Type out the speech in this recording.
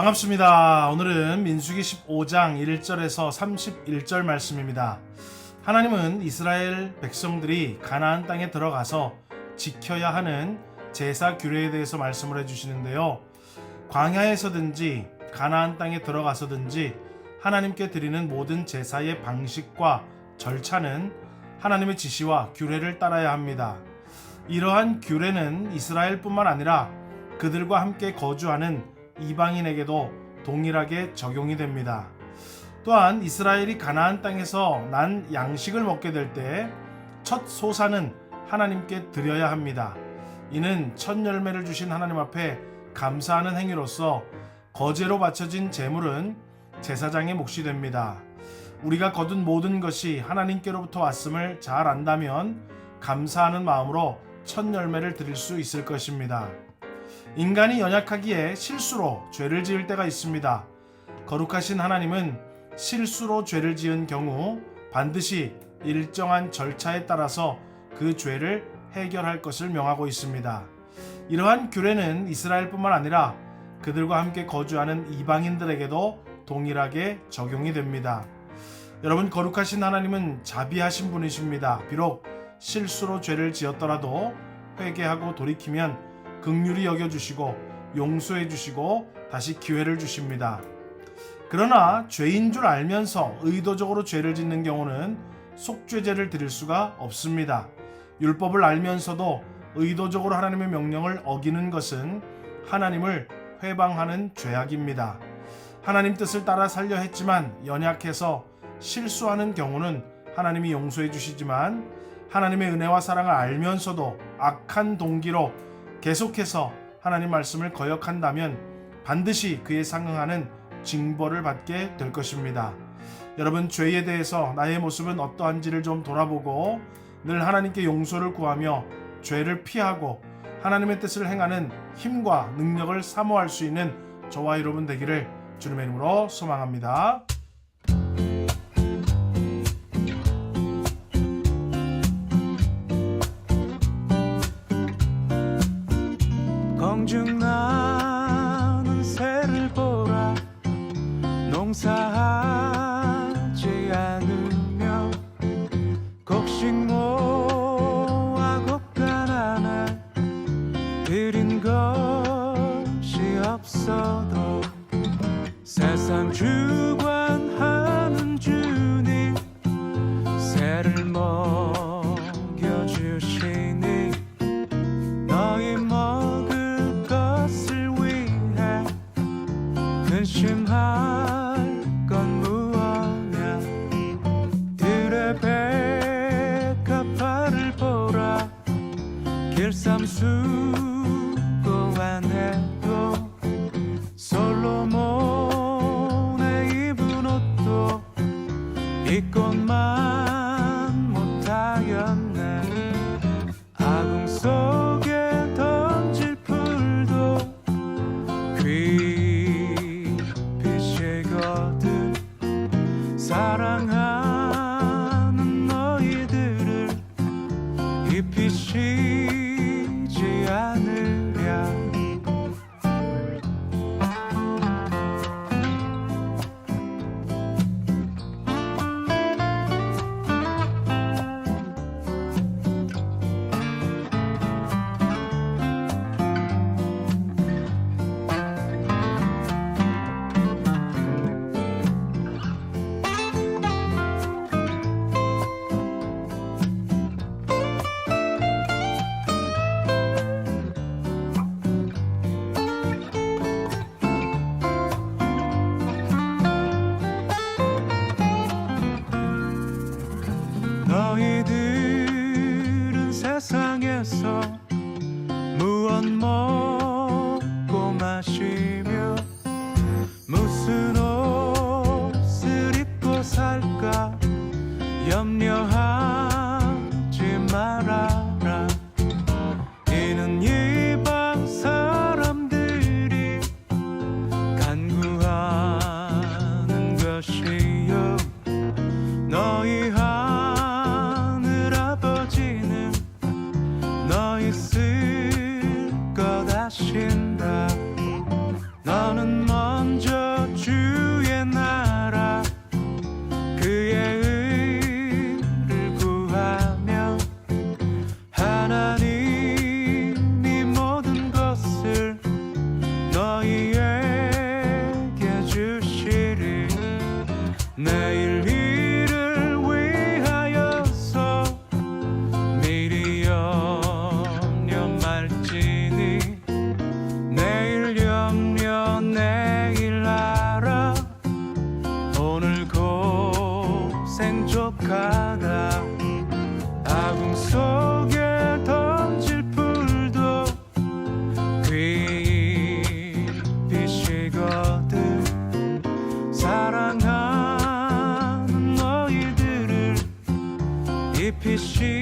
반갑습니다. 오늘은 민수기 15장 1절에서 31절 말씀입니다. 하나님은 이스라엘 백성들이 가나안 땅에 들어가서 지켜야 하는 제사 규례에 대해서 말씀을 해 주시는데요. 광야에서든지 가나안 땅에 들어가서든지 하나님께 드리는 모든 제사의 방식과 절차는 하나님의 지시와 규례를 따라야 합니다. 이러한 규례는 이스라엘뿐만 아니라 그들과 함께 거주하는 이방인에게도 동일하게 적용이 됩니다. 또한 이스라엘이 가나안 땅에서 난 양식을 먹게 될 때 첫 소사는 하나님께 드려야 합니다. 이는 첫 열매를 주신 하나님 앞에 감사하는 행위로서 거제로 바쳐진 제물은 제사장의 몫이 됩니다. 우리가 거둔 모든 것이 하나님께로부터 왔음을 잘 안다면 감사하는 마음으로 첫 열매를 드릴 수 있을 것입니다. 인간이 연약하기에 실수로 죄를 지을 때가 있습니다. 거룩하신 하나님은 실수로 죄를 지은 경우 반드시 일정한 절차에 따라서 그 죄를 해결할 것을 명하고 있습니다. 이러한 규례는 이스라엘뿐만 아니라 그들과 함께 거주하는 이방인들에게도 동일하게 적용이 됩니다. 여러분 거룩하신 하나님은 자비하신 분이십니다. 비록 실수로 죄를 지었더라도 회개하고 돌이키면 극률이 여겨주시고 용서해 주시고 다시 기회를 주십니다. 그러나 죄인 줄 알면서 의도적으로 죄를 짓는 경우는 속죄제를 드릴 수가 없습니다. 율법을 알면서도 의도적으로 하나님의 명령을 어기는 것은 하나님을 회방하는 죄악입니다. 하나님 뜻을 따라 살려 했지만 연약해서 실수하는 경우는 하나님이 용서해 주시지만 하나님의 은혜와 사랑을 알면서도 악한 동기로 계속해서 하나님 말씀을 거역한다면 반드시 그에 상응하는 징벌을 받게 될 것입니다. 여러분 죄에 대해서 나의 모습은 어떠한지를 좀 돌아보고 늘 하나님께 용서를 구하며 죄를 피하고 하나님의 뜻을 행하는 힘과 능력을 사모할 수 있는 저와 여러분 되기를 주님의 이름으로 소망합니다. 세상에서 nem kişi